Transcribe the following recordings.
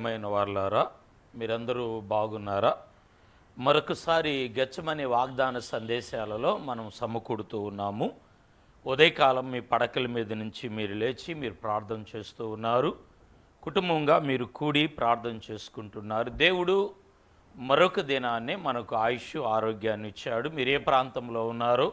ప్రియమైన వాళ్ళారా మీరందరూ బాగున్నారా? మరొకసారి గచ్చమనే వాగ్దాన సందేశాలలో మనం సమకూడుతూ ఉన్నాము. ఉదయకాలం మీ పడకల మీద నుంచి మీరు లేచి మీరు ప్రార్థన చేస్తూ ఉన్నారు. కుటుంబంగా మీరు కూడి ప్రార్థన చేసుకుంటున్నారు. దేవుడు మరొక దినాన్ని మనకు ఆయుష్ ఆరోగ్యాన్ని ఇచ్చాడు. మీరు ఏ ప్రాంతంలో ఉన్నారో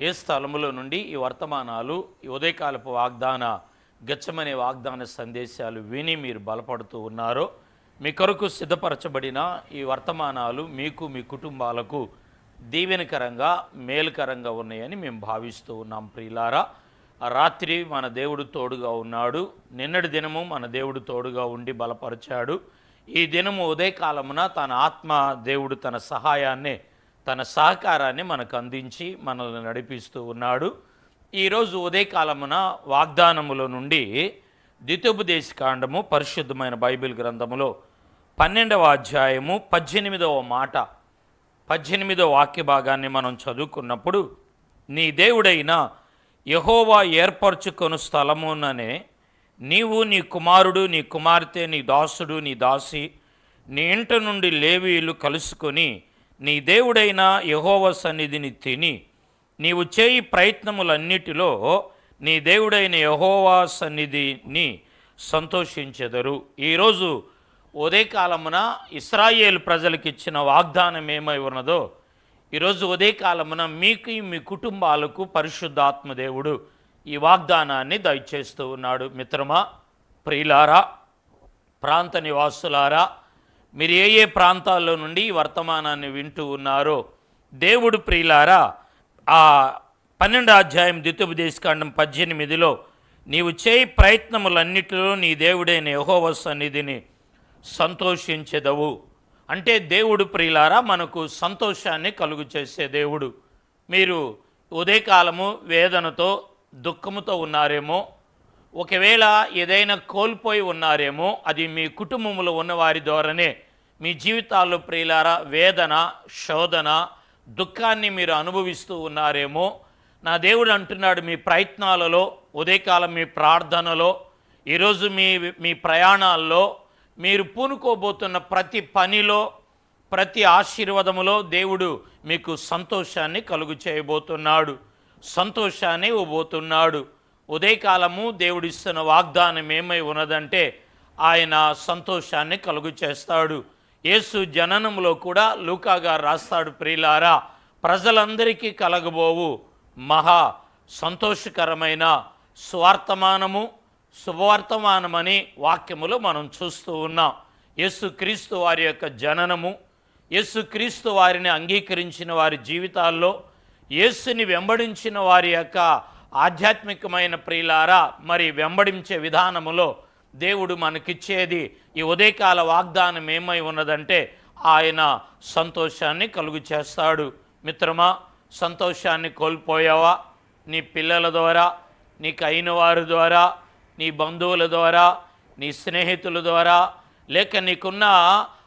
ఏ స్థలములో నుండి ఈ వర్తమానాలు ఈ ఉదయకాలపు వాగ్దాన గచ్చమనే వాగ్దాన సందేశాలు విని మీరు బలపడుతూ ఉన్నారో. మీ కొరకు సిద్ధపరచబడిన ఈ వర్తమానాలు మీకు మీ కుటుంబాలకు దీవెనకరంగా మేలుకరంగా ఉన్నాయని మేము భావిస్తూ ఉన్నాం ప్రియులారా. రాత్రి మన దేవుడు తోడుగా ఉన్నాడు. నిన్నటి దినము మన దేవుడు తోడుగా ఉండి బలపరిచాడు. ఈ దినము ఉదయకాలమున తన ఆత్మ దేవుడు తన సహాయాన్ని తన సహకారాన్ని మనకు అందించి మనల్ని నడిపిస్తూ ఉన్నాడు. ఈరోజు ఉదయకాలమున వాగ్దానములో నుండి ద్వితోపదేశకాండము పరిశుద్ధమైన బైబిల్ గ్రంథములో పన్నెండవ అధ్యాయము పద్దెనిమిదవ మాట పద్దెనిమిదవ వాక్య భాగాన్ని మనం చదువుకున్నప్పుడు నీ దేవుడైన యహోవా ఏర్పరచుకొను స్థలముననే నీవు నీ కుమారుడు నీ కుమార్తె నీ దాసుడు నీ దాసి నీ ఇంట నుండి లేవీలు కలుసుకొని నీ దేవుడైన యహోవ సన్నిధిని తిని నీవు చేయి ప్రయత్నములన్నిటిలో నీ దేవుడైన యహోవా సన్నిధిని సంతోషించెదరు. ఈరోజు ఉదయకాలమున ఇస్రాయేల్ ప్రజలకు ఇచ్చిన వాగ్దానం ఏమై ఉన్నదో ఈరోజు ఉదయకాలమున మీకు మీ కుటుంబాలకు పరిశుద్ధాత్మ దేవుడు ఈ వాగ్దానాన్ని దయచేస్తూ ఉన్నాడు. మిత్రమా ప్రియులారా ప్రాంత నివాసులారా మీరు ఏ ఏ ప్రాంతాల్లో నుండి ఈ వర్తమానాన్ని వింటూ ఉన్నారో దేవుడు ప్రియులారా ఆ పన్నెండు అధ్యాయం ద్వితోపదేశకాండం పద్దెనిమిదిలో నీవు చేయి ప్రయత్నములన్నిటిలో నీ దేవుడైన యహోవ సన్నిధిని సంతోషించెదవు. అంటే దేవుడు ప్రియులారా మనకు సంతోషాన్ని కలుగు చేసే దేవుడు. మీరు ఉదయకాలము వేదనతో దుఃఖముతో ఉన్నారేమో ఒకవేళ ఏదైనా కోల్పోయి ఉన్నారేమో అది మీ కుటుంబంలో ఉన్నవారి ద్వారానే మీ జీవితాల్లో ప్రియులారా వేదన శోధన దుఃఖాన్ని మీరు అనుభవిస్తూ ఉన్నారేమో నా దేవుడు అంటున్నాడు మీ ప్రయత్నాలలో ఉదయకాలం మీ ప్రార్థనలో ఈరోజు మీ మీ ప్రయాణాల్లో మీరు పూనుకోబోతున్న ప్రతి పనిలో ప్రతి ఆశీర్వాదములో దేవుడు మీకు సంతోషాన్ని కలుగు చేయబోతున్నాడు సంతోషాన్ని ఇవ్వబోతున్నాడు. ఉదయకాలము దేవుడిస్తున్న వాగ్దానం ఏమై ఉన్నదంటే ఆయన సంతోషాన్ని కలుగు చేస్తాడు. యేసు జననంలో కూడా లూకాగా రాస్తాడు ప్రియులారా. ప్రజలందరికీ కలగబోవు మహా సంతోషకరమైన స్వార్థమానము శుభవర్తమానమని వాక్యములో మనం చూస్తూ ఉన్నాం. యేసుక్రీస్తు వారి యొక్క జననము యేసుక్రీస్తు వారిని అంగీకరించిన వారి జీవితాల్లో యేసుని వెంబడించిన వారి యొక్క ఆధ్యాత్మికమైన ప్రియులారా మరి వెంబడించే విధానములో దేవుడు మనకిచ్చేది ఈ ఉదయకాల వాగ్దానం ఏమై ఉన్నదంటే ఆయన సంతోషాన్ని కలుగు చేస్తాడు. మిత్రమా సంతోషాన్ని కోల్పోయావా? నీ పిల్లల ద్వారా నీకు అయిన వారి ద్వారా నీ బంధువుల ద్వారా నీ స్నేహితుల ద్వారా లేక నీకున్న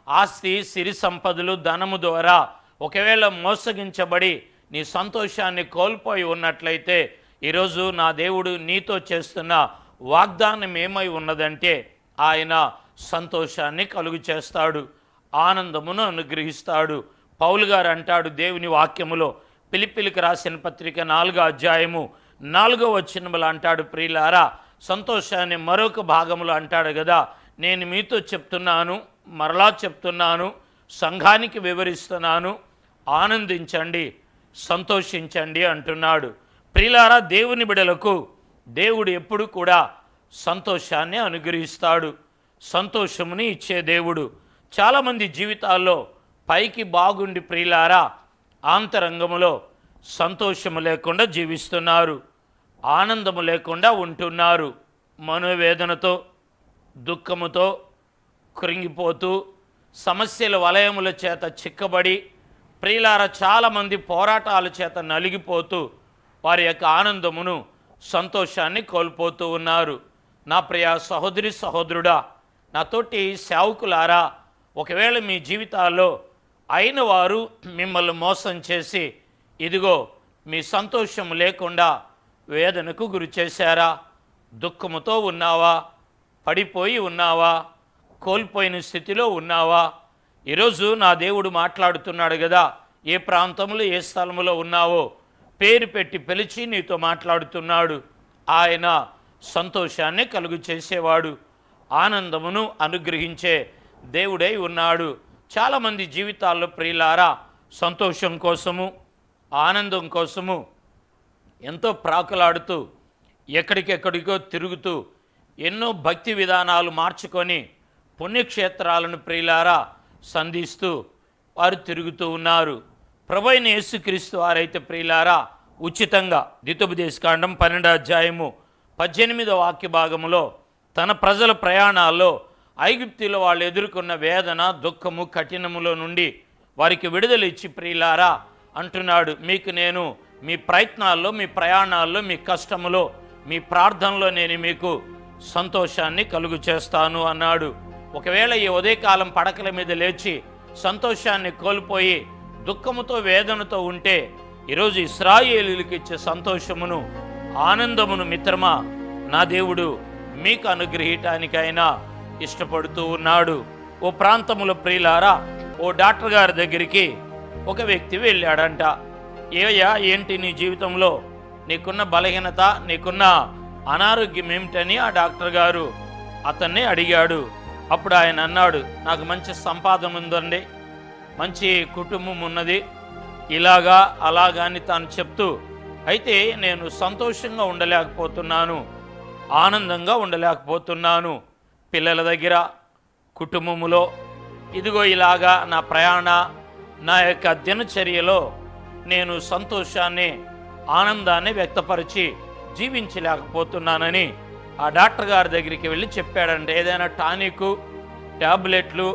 ఆస్తి సిరి సంపదలు ధనము ద్వారా ఒకవేళ మోసగించబడి నీ సంతోషాన్ని కోల్పోయి ఉన్నట్లయితే ఈరోజు నా దేవుడు నీతో చేస్తున్న వాగ్దానం ఏమై ఉన్నదంటే ఆయన సంతోషాన్ని కలుగు చేస్తాడు ఆనందమును అనుగ్రహిస్తాడు. పౌలు గారు అంటాడు దేవుని వాక్యములో పిలిపిలికి రాసిన పత్రిక నాలుగో అధ్యాయము నాలుగో వచ్చినములు అంటాడు ప్రియులారా సంతోషాన్ని మరొక భాగములో అంటాడు కదా. నేను మీతో చెప్తున్నాను మరలా చెప్తున్నాను సంఘానికి వివరిస్తున్నాను ఆనందించండి సంతోషించండి అంటున్నాడు. ప్రియులారా దేవుని బిడలకు దేవుడు ఎప్పుడు కూడా సంతోషాన్ని అనుగ్రహిస్తాడు. సంతోషముని ఇచ్చే దేవుడు. చాలామంది జీవితాల్లో పైకి బాగుండి ప్రియులారా ఆంతరంగములో సంతోషము లేకుండా జీవిస్తున్నారు. ఆనందము లేకుండా ఉంటున్నారు. మనోవేదనతో దుఃఖముతో కృంగిపోతూ సమస్యల వలయముల చేత చిక్కబడి ప్రియులార చాలామంది పోరాటాల చేత నలిగిపోతూ వారి యొక్క ఆనందమును సంతోషాన్ని కోల్పోతూ ఉన్నారు. నా ప్రియ సహోదరి సహోదరుడా నాతోటి సేవకులారా ఒకవేళ మీ జీవితాల్లో అయిన వారు మిమ్మల్ని మోసం చేసి ఇదిగో మీ సంతోషం లేకుండా వేదనకు గురి చేశారా? దుఃఖముతో ఉన్నావా? పడిపోయి ఉన్నావా? కోల్పోయిన స్థితిలో ఉన్నావా? ఈరోజు నా దేవుడు మాట్లాడుతున్నాడు కదా ఏ ప్రాంతంలో ఏ స్థలములో ఉన్నావో పేరు పెట్టి పిలిచి నీతో మాట్లాడుతున్నాడు. ఆయన సంతోషాన్ని కలుగు చేసేవాడు. ఆనందమును అనుగ్రహించే దేవుడై ఉన్నాడు. చాలామంది జీవితాల్లో ప్రియులారా సంతోషం కోసము ఆనందం కోసము ఎంతో ప్రాకులాడుతూ ఎక్కడికెక్కడికో తిరుగుతూ ఎన్నో భక్తి విధానాలు మార్చుకొని పుణ్యక్షేత్రాలను ప్రియులారా సంధిస్తూ వారు తిరుగుతూ ఉన్నారు. ప్రభైన యేసుక్రీస్తు వారైతే ప్రియులారా ఉచితంగా ద్వితోపదేశకాండం పన్నెండో అధ్యాయము పద్దెనిమిదో వాక్య భాగములో తన ప్రజల ప్రయాణాల్లో ఐగుప్తిలో వాళ్ళు ఎదుర్కొన్న వేదన దుఃఖము కఠినములో నుండి వారికి విడుదల ఇచ్చి ప్రియులారా అంటున్నాడు మీకు నేను మీ ప్రయత్నాల్లో మీ ప్రయాణాల్లో మీ కష్టములో మీ ప్రార్థనలో నేను మీకు సంతోషాన్ని కలుగు చేస్తాను అన్నాడు. ఒకవేళ ఈ ఉదయకాలం పడకల మీద లేచి సంతోషాన్ని కోల్పోయి దుఃఖముతో వేదనతో ఉంటే ఈరోజు ఇస్రాయేలీలకు ఇచ్చే సంతోషమును ఆనందమును మిత్రమా నా దేవుడు మీకు అనుగ్రహించడానికైనా ఇష్టపడుతూ ఉన్నాడు. ఓ ప్రాంతముల ప్రియులారా ఓ డాక్టర్ గారి దగ్గరికి ఒక వ్యక్తి వెళ్ళాడంట. ఏయ్యా ఏంటి నీ జీవితంలో? నీకున్న బలహీనత నీకున్న అనారోగ్యం ఏమిటని ఆ డాక్టర్ గారు అతన్ని అడిగాడు. అప్పుడు ఆయన అన్నాడు నాకు మంచి సంపాదన ఉందండి మంచి కుటుంబం ఉన్నది. ఇలాగా అలాగా అని తాను చెప్తూ అయితే నేను సంతోషంగా ఉండలేకపోతున్నాను. ఆనందంగా ఉండలేకపోతున్నాను. పిల్లల దగ్గర కుటుంబములో ఇదిగో ఇలాగా నా ప్రయాణ నా యొక్క దినచర్యలో నేను సంతోషాన్ని ఆనందాన్ని వ్యక్తపరిచి జీవించలేకపోతున్నానని ఆ డాక్టర్ గారి దగ్గరికి వెళ్ళి చెప్పాడంటే ఏదైనా టానిక్ ట్యాబ్లెట్లు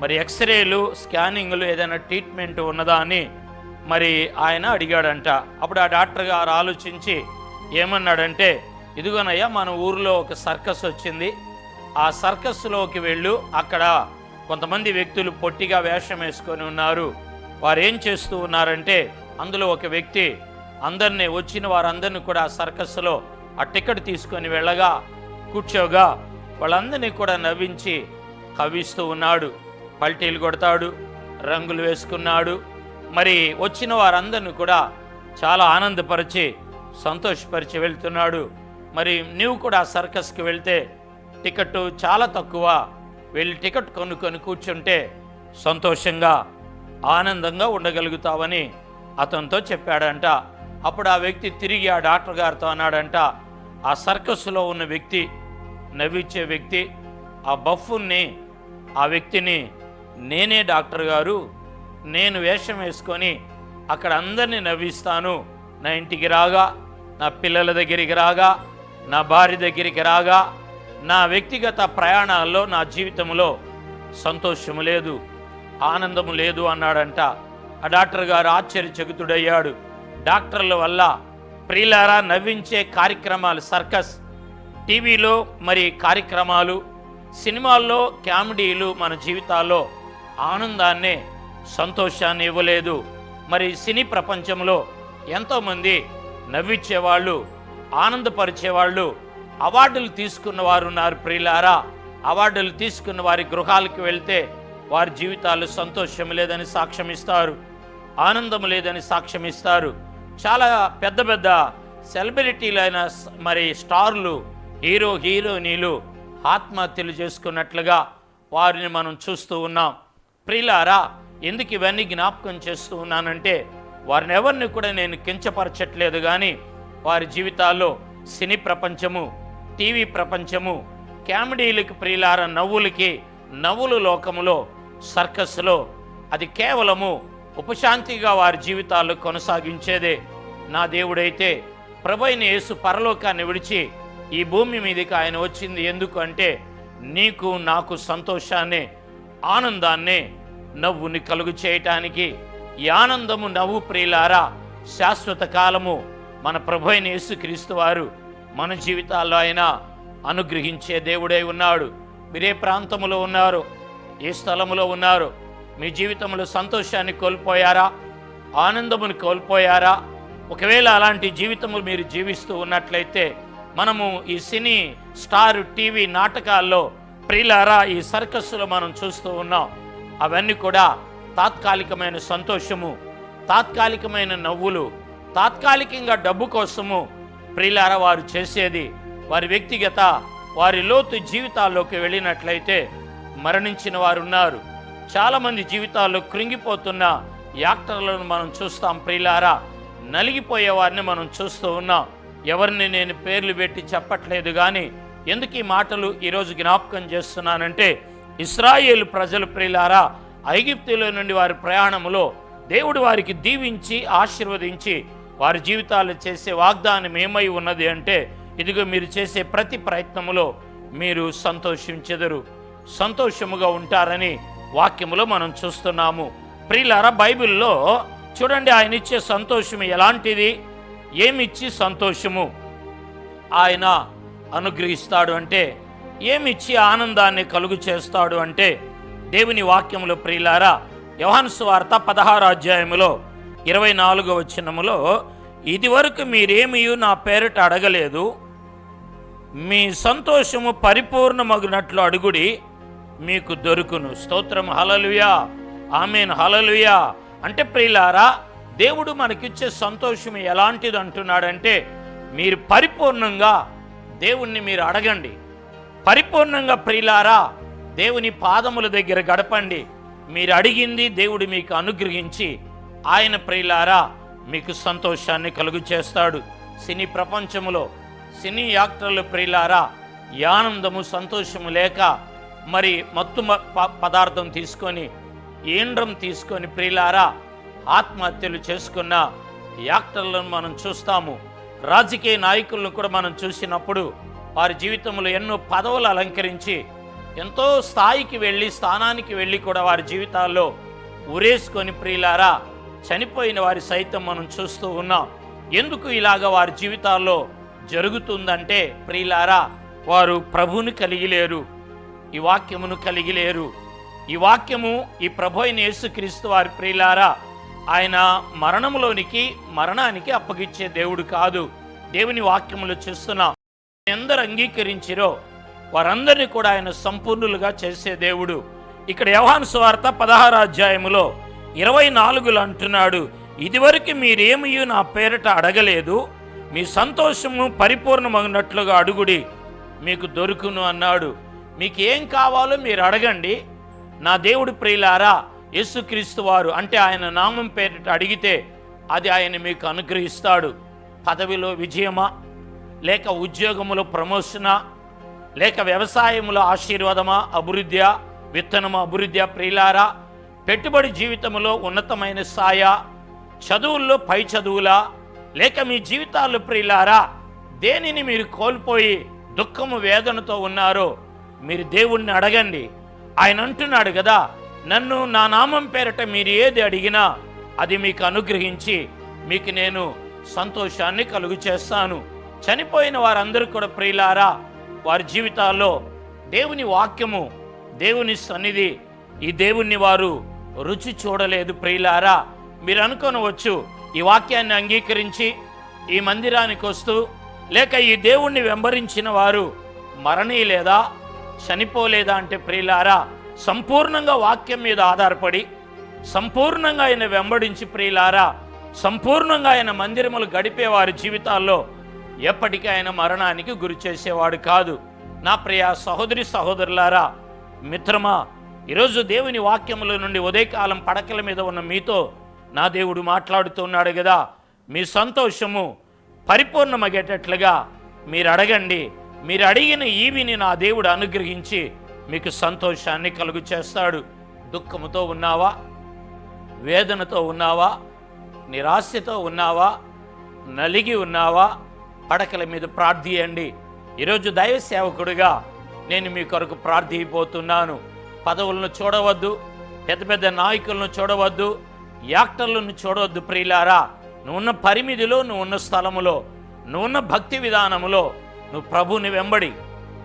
మరి ఎక్స్రేలు స్కానింగ్లు ఏదైనా ట్రీట్మెంట్ ఉన్నదా అని మరి ఆయన అడిగాడంట. అప్పుడు ఆ డాక్టర్ గారు ఆలోచించి ఏమన్నాడంటే ఇదిగోనయ్యా మన ఊరిలో ఒక సర్కస్ వచ్చింది. ఆ సర్కస్లోకి వెళ్ళు. అక్కడ కొంతమంది వ్యక్తులు పొట్టిగా వేషం వేసుకొని ఉన్నారు. వారు ఏం చేస్తూ ఉన్నారంటే అందులో ఒక వ్యక్తి అందరినీ వచ్చిన వారందరినీ కూడా ఆ సర్కస్లో ఆ టికెట్ తీసుకొని వెళ్ళగా కూర్చోగా వాళ్ళందరినీ కూడా నవ్వించి కవ్విస్తూ ఉన్నాడు. పల్టీలు కొడతాడు రంగులు వేసుకున్నాడు. మరి వచ్చిన వారందరిని కూడా చాలా ఆనందపరిచి సంతోషపరిచి వెళ్తున్నాడు. మరి నువ్వు కూడా సర్కస్కి వెళ్తే టికెట్ చాలా తక్కువ. వెళ్ళి టికెట్ కొనుక్కొని కూర్చుంటే సంతోషంగా ఆనందంగా ఉండగలుగుతావని అతనితో చెప్పాడంట. అప్పుడు ఆ వ్యక్తి తిరిగి ఆ డాక్టర్ గారితో అన్నాడంట ఆ సర్కస్లో ఉన్న వ్యక్తి నవ్విచ్చే వ్యక్తి ఆ బఫ్ఫుని ఆ వ్యక్తిని నేనే డాక్టర్ గారు నేను వేషం వేసుకొని అక్కడ అందరినీ నవ్విస్తాను. నా ఇంటికి రాగా నా పిల్లల దగ్గరికి రాగా నా భార్య దగ్గరికి రాగా నా వ్యక్తిగత ప్రయాణాల్లో నా జీవితంలో సంతోషము లేదు ఆనందము లేదు అన్నాడంట. ఆ డాక్టర్ గారు ఆశ్చర్యచకితుడయ్యాడు. డాక్టర్ల వల్ల ప్రియులారా నవ్వించే కార్యక్రమాలు సర్కస్ టీవీలో మరి కార్యక్రమాలు సినిమాల్లో కామెడీలు మన జీవితాల్లో ఆనందాన్ని సంతోషాన్ని ఇవ్వలేదు. మరి సినీ ప్రపంచంలో ఎంతోమంది నవ్వించేవాళ్ళు ఆనందపరిచేవాళ్ళు అవార్డులు తీసుకున్న వారు ఉన్నారు ప్రియులారా. అవార్డులు తీసుకున్న వారి గృహాలకు వెళ్తే వారి జీవితాలు సంతోషం లేదని సాక్ష్యమిస్తారు. ఆనందం లేదని సాక్ష్యమిస్తారు. చాలా పెద్ద పెద్ద సెలబ్రిటీలైన మరి స్టార్లు హీరో హీరోయినీలు ఆత్మహత్యలు చేసుకున్నట్లుగా వారిని మనం చూస్తూ ఉన్నాం. ప్రియులారా ఎందుకు ఇవన్నీ జ్ఞాపకం చేస్తూ ఉన్నానంటే వారిని ఎవరిని కూడా నేను కించపరచట్లేదు కానీ వారి జీవితాల్లో సినీ ప్రపంచము టీవీ ప్రపంచము కామెడీలకి ప్రియులార నవ్వులకి నవ్వులు లోకములో సర్కస్లో అది కేవలము ఉపశాంతిగా వారి జీవితాలు కొనసాగించేదే. నా దేవుడైతే ప్రభైన యేసు పరలోకాన్ని విడిచి ఈ భూమి మీదకి ఆయన వచ్చింది. ఎందుకు అంటే నీకు నాకు సంతోషాన్ని ఆనందాన్ని నవ్వుని కలుగు చేయటానికి ఈ ఆనందము నవ్వు ప్రియులారా శాశ్వత కాలము మన ప్రభు అయిన యేసుక్రీస్తు వారు మన జీవితాల్లో ఆయన అనుగ్రహించే దేవుడై ఉన్నాడు. మీరే ప్రాంతములో ఉన్నారు ఏ స్థలములో ఉన్నారు మీ జీవితంలో సంతోషాన్ని కోల్పోయారా ఆనందమును కోల్పోయారా? ఒకవేళ అలాంటి జీవితములు మీరు జీవిస్తూ ఉన్నట్లయితే మనము ఈ సినీ స్టార్ టీవీ నాటకాల్లో ప్రియులారా ఈ సర్కస్సులో మనం చూస్తూ ఉన్నాం. అవన్నీ కూడా తాత్కాలికమైన సంతోషము తాత్కాలికమైన నవ్వులు తాత్కాలికంగా డబ్బు కోసము ప్రియులారా వారు చేసేది వారి వ్యక్తిగత వారి లోతు జీవితాల్లోకి వెళ్ళినట్లయితే మరణించిన వారు ఉన్నారు చాలామంది జీవితాల్లో కృంగిపోతున్న యాక్టర్లను మనం చూస్తాం ప్రియులారా నలిగిపోయే వారిని మనం చూస్తూ ఉన్నాం. ఎవరిని నేను పేర్లు పెట్టి చెప్పట్లేదు కానీ ఎందుకు ఈ మాటలు ఈరోజు జ్ఞాపకం చేస్తున్నానంటే ఇస్రాయేల్ ప్రజలు ప్రియులారా ఐగిప్తులో నుండి వారి ప్రయాణంలో దేవుడు వారికి దీవించి ఆశీర్వదించి వారి జీవితాలు చేసే వాగ్దానం ఏమై ఉన్నది అంటే ఇదిగో మీరు చేసే ప్రతి ప్రయత్నములో మీరు సంతోషించెదరు సంతోషముగా ఉంటారని వాక్యములో మనం చూస్తున్నాము. ప్రియులారా బైబిల్లో చూడండి ఆయన ఇచ్చే సంతోషం ఎలాంటిది? ఏమిచ్చి సంతోషము? ఆయన అనుగ్రహిస్తాడు అంటే ఏమిచ్చి ఆనందాన్ని కలుగు చేస్తాడు అంటే దేవుని వాక్యంలో ప్రియులారా యోహాను వార్త పదహారు అధ్యాయములో ఇరవై నాలుగో వచ్చినములో ఇదివరకు మీరేమియు నా పేరిట అడగలేదు. మీ సంతోషము పరిపూర్ణమగినట్లు అడుగుడి మీకు దొరుకును. స్తోత్రం. హలలుయా ఆమెన్. హలలుయా అంటే ప్రియులారా దేవుడు మనకిచ్చే సంతోషం ఎలాంటిది అంటున్నాడంటే మీరు పరిపూర్ణంగా దేవుణ్ణి మీరు అడగండి. పరిపూర్ణంగా ప్రియులారా దేవుని పాదముల దగ్గర గడపండి. మీరు అడిగింది దేవుడు మీకు అనుగ్రహించి ఆయన ప్రియులారా మీకు సంతోషాన్ని కలుగు చేస్తాడు సినీ ప్రపంచంలో సినీ యాక్టర్లు ప్రియులారా ఈ ఆనందము సంతోషము లేక మరి మత్తు మ- ప- పదార్థం తీసుకొని ఏండ్రం తీసుకొని ప్రియులారా ఆత్మహత్యలు చేసుకున్న యాక్టర్లను మనం చూస్తాము. రాజకీయ నాయకులను కూడా మనం చూసినప్పుడు వారి జీవితంలో ఎన్నో పదవులు అలంకరించి ఎంతో స్థాయికి వెళ్ళి స్థానానికి వెళ్ళి కూడా వారి జీవితాల్లో ఉరేసుకొని ప్రియులారా చనిపోయిన వారి సైతం మనం చూస్తూ ఉన్నాం. ఎందుకు ఇలాగ వారి జీవితాల్లో జరుగుతుందంటే ప్రియులారా వారు ప్రభువుని కలిగిలేరు ఈ వాక్యమును కలిగిలేరు ఈ వాక్యము ఈ ప్రభు అయిన యేసుక్రీస్తు వారి ప్రియులారా ఆయన మరణములోనికి మరణానికి అప్పగిచ్చే దేవుడు కాదు. దేవుని వాక్యములు చూస్తున్నాం ఎందరు అంగీకరించిరో వారందరినీ కూడా ఆయన సంపూర్ణులుగా చేసే దేవుడు. ఇక్కడ యవహాను సువార్త పదహారు అధ్యాయములో ఇరవై నాలుగులు అంటున్నాడు ఇదివరకు మీరేమీ నా పేరిట అడగలేదు. మీ సంతోషము పరిపూర్ణమగినట్లుగా అడుగుడి. మీకు దొరుకును అన్నాడు. మీకు ఏం కావాలో మీరు అడగండి. నా దేవుడు ప్రియులారా యేసుక్రీస్తు వారు అంటే ఆయన నామం పేరిట అడిగితే అది ఆయన మీకు అనుగ్రహిస్తాడు. పదవిలో విజయమా? లేక ఉద్యోగములో ప్రమోషనా? లేక వ్యవసాయములో ఆశీర్వాదమా? అభివృద్ధ్యా? విత్తనము అభివృద్ధ్యా ప్రియులారా? పెట్టుబడి జీవితంలో ఉన్నతమైన సాయ చదువుల్లో పై చదువులా? లేక మీ జీవితాల్లో ప్రియులారా దేనిని మీరు కోల్పోయి దుఃఖము వేదనతో ఉన్నారో మీరు దేవుణ్ణి అడగండి. ఆయన అంటున్నాడు కదా నన్ను నా నామం పేరట మీరు ఏది అడిగినా అది మీకు అనుగ్రహించి మీకు నేను సంతోషాన్ని కలుగు చేస్తాను. చనిపోయిన వారందరూ కూడా ప్రియులారా వారి జీవితాల్లో దేవుని వాక్యము దేవుని సన్నిధి ఈ దేవుణ్ణి వారు రుచి చూడలేదు ప్రియులారా. మీరు అనుకోనవచ్చు ఈ వాక్యాన్ని అంగీకరించి ఈ మందిరానికి వస్తూ లేక ఈ దేవుణ్ణి వెంబరించిన వారు మరణీయలేదా చనిపోలేదా అంటే ప్రియులారా సంపూర్ణంగా వాక్యం మీద ఆధారపడి సంపూర్ణంగా ఆయన వెంబడించి ప్రియులారా సంపూర్ణంగా ఆయన మందిరములు గడిపే వారి జీవితాల్లో ఎప్పటికీ ఆయన మరణానికి గురి చేసేవాడు కాదు. నా ప్రియ సహోదరి సహోదరులారా మిత్రమా ఈరోజు దేవుని వాక్యముల నుండి ఉదయకాలం పడకల మీద ఉన్న మీతో నా దేవుడు మాట్లాడుతున్నాడు కదా. మీ సంతోషము పరిపూర్ణమగేటట్లుగా మీరు అడగండి. మీరు అడిగిన ఈవిని నా దేవుడు అనుగ్రహించి మీకు సంతోషాన్ని కలుగు చేస్తాడు దుఃఖముతో ఉన్నావా? వేదనతో ఉన్నావా? నిరాశతో ఉన్నావా? నలిగి ఉన్నావా? పడకల మీద ప్రార్థియండి. ఈరోజు దైవ సేవకుడిగా నేను మీ కొరకు ప్రార్థిపోతున్నాను. పదవులను చూడవద్దు పెద్ద పెద్ద నాయకులను చూడవద్దు యాక్టర్లను చూడవద్దు ప్రియులారా. నువ్వున్న పరిమితిలో నువ్వున్న స్థలములో నువ్వున్న భక్తి విధానములో నువ్వు ప్రభుని వెంబడి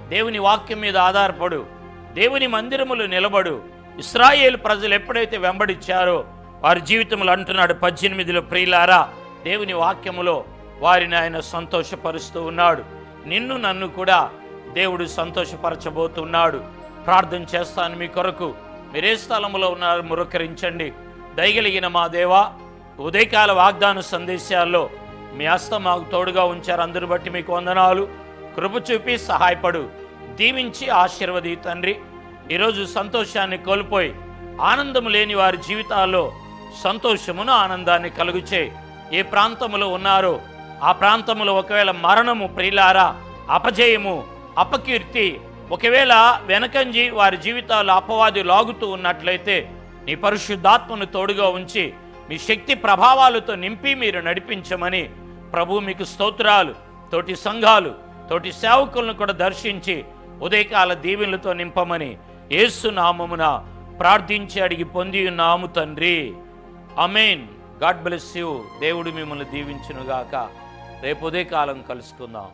దేవుని వాక్యం మీద ఆధారపడు. దేవుని మందిరములు నిలబడు. ఇస్రాయేల్ ప్రజలు ఎప్పుడైతే వెంబడిచ్చారో వారి జీవితంలో అంటున్నాడు పద్దెనిమిదిలో ప్రియులారా దేవుని వాక్యములో వారిని ఆయన సంతోషపరుస్తూ ఉన్నాడు. నిన్ను నన్ను కూడా దేవుడు సంతోషపరచబోతున్నాడు. ప్రార్థన చేస్తాను మీ కొరకు. మీరే స్థలంలో ఉన్నారు మురకరించండి. దయగలిగిన మా దేవా ఉదయకాల వాగ్దాన సందేశాల్లో మీ హస్తం మాకు తోడుగా ఉంచారు. అందరు బట్టి మీకు వందనాలు. కృప చూపి సహాయపడు. దీవించి ఆశీర్వది తండ్రి. ఈరోజు సంతోషాన్ని కోల్పోయి ఆనందం లేని వారి జీవితాల్లో సంతోషమును ఆనందాన్ని కలుగుచే ఏ ప్రాంతములో ఉన్నారో ఆ ప్రాంతంలో ఒకవేళ మరణము ప్రియులారా అపజయము అపకీర్తి ఒకవేళ వెనకంజి వారి జీవితాల్లో అపవాది లాగుతూ ఉన్నట్లయితే నీ పరిశుద్ధాత్మను తోడుగా ఉంచి మీ శక్తి ప్రభావాలతో నింపి మీరు నడిపించమని ప్రభు మీకు స్తోత్రాలు తోటి సంఘాలు తోటి సేవకులను కూడా దర్శించి ఉదయకాల దీవెనలతో నింపమని యేసు నామమున ప్రార్థించి అడిగి పొంది ఉన్నాము తండ్రి. Amen God bless you. దేవుడు మిమ్మల్ని దీవించునుగాక. రేపు ఉదయకాలం కలుసుకుందాం.